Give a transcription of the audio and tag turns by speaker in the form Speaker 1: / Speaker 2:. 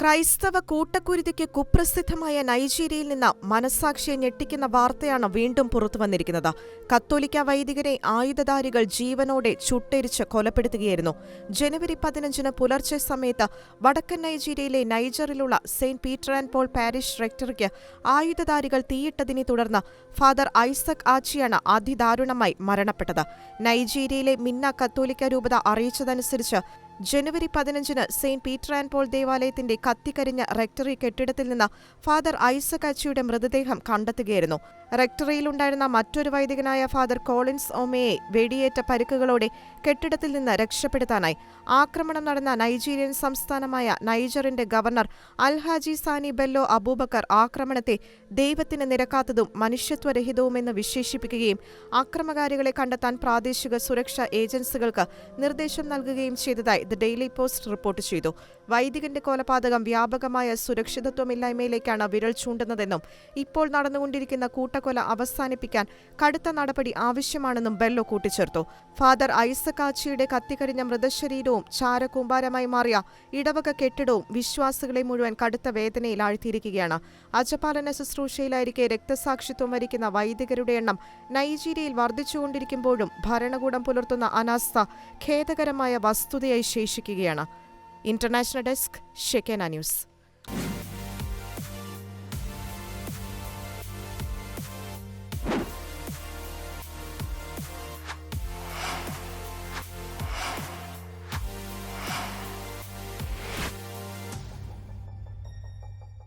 Speaker 1: ക്രൈസ്തവ കൂട്ടക്കുരുതിക്ക് കുപ്രസിദ്ധമായ നൈജീരിയയിൽ നിന്ന് മനസാക്ഷിയെ ഞെട്ടിക്കുന്ന വാർത്തയാണ് വീണ്ടും പുറത്തുവന്നിരിക്കുന്നത് കത്തോലിക്ക വൈദികരെ ആയുധധാരികൾ ജീവനോടെ ചുട്ടെരിച്ച് കൊലപ്പെടുത്തുകയായിരുന്നു. ജനുവരി പതിനഞ്ചിന് പുലർച്ചെ സമയത്ത് വടക്കൻ നൈജീരിയയിലെ നൈജറിലുള്ള saint Peter and Paul parish റെക്ടറിക്ക് ആയുധധാരികൾ തീയിട്ടതിനെ തുടർന്ന് ഫാദർ ഐസക് ആച്ചിയാണ് അതിദാരുണമായി മരണപ്പെട്ടത്. നൈജീരിയയിലെ മിന്ന കത്തോലിക്ക രൂപത അറിയിച്ചതനുസരിച്ച് ജനുവരി പതിനഞ്ചിന് സെയിന്റ് പീറ്റർ ആൻഡ് പോൾ ദേവാലയത്തിന്റെ കത്തിക്കരിഞ്ഞ റെക്ടറി കെട്ടിടത്തിൽ നിന്ന് ഫാദർ ഐസക് അച്ചിയുടെ മൃതദേഹം കണ്ടെത്തുകയായിരുന്നു. റെക്ടറിയിലുണ്ടായിരുന്ന മറ്റൊരു വൈദികനായ ഫാദർ കോളിൻസ് ഒമയെ വെടിയേറ്റ പരിക്കുകളോടെ കെട്ടിടത്തിൽ നിന്ന് രക്ഷപ്പെടുത്താനായി ആക്രമണം നടന്ന നൈജീരിയൻ സംസ്ഥാനമായ നൈജറിന്റെ ഗവർണർ അൽഹാജി സാനി ബെല്ലോ അബൂബക്കർ ആക്രമണത്തെ ദൈവത്തിന് നിരക്കാത്തതും മനുഷ്യത്വരഹിതവുമെന്ന് വിശേഷിപ്പിക്കുകയും അക്രമകാരികളെ കണ്ടെത്താൻ പ്രാദേശിക സുരക്ഷാ ഏജൻസികൾക്ക് നിർദ്ദേശം നൽകുകയും ചെയ്തതായി ദ ഡെയിലി പോസ്റ്റ് റിപ്പോർട്ട് ചെയ്തു. വൈദികന്റെ കൊലപാതകം വ്യാപകമായ സുരക്ഷിതത്വമില്ലായ്മയിലേക്കാണ് വിരൽ ചൂണ്ടുന്നതെന്നും ഇപ്പോൾ നടന്നുകൊണ്ടിരിക്കുന്ന കൂട്ടക്കൊല അവസാനിപ്പിക്കാൻ കടുത്ത നടപടി ആവശ്യമാണെന്നും ബെല്ലോ കൂട്ടിച്ചേർത്തു. ഫാദർ ഐസക് ആച്ചിയുടെ കത്തിക്കരിഞ്ഞ മൃതശരീരവും ചാരകൂമ്പാരമായി മാറിയ ഇടവക കെട്ടിടവും വിശ്വാസികളെ മുഴുവൻ കടുത്ത വേദനയിൽ ആഴ്ത്തിയിരിക്കുകയാണ് അജപാലന ശുശ്രൂഷയിലായിരിക്കെ രക്തസാക്ഷിത്വം വരിക്കുന്ന വൈദികരുടെ എണ്ണം നൈജീരിയയിൽ വർദ്ധിച്ചുകൊണ്ടിരിക്കുമ്പോഴും ഭരണകൂടം പുലർത്തുന്ന അനാസ്ഥ ഖേദകരമായ വസ്തുതയായി ശേഷിക്കുകയാണ് ഇന്റർനാഷണൽ ഡെസ്ക് ഷെക്കേന ന്യൂസ്.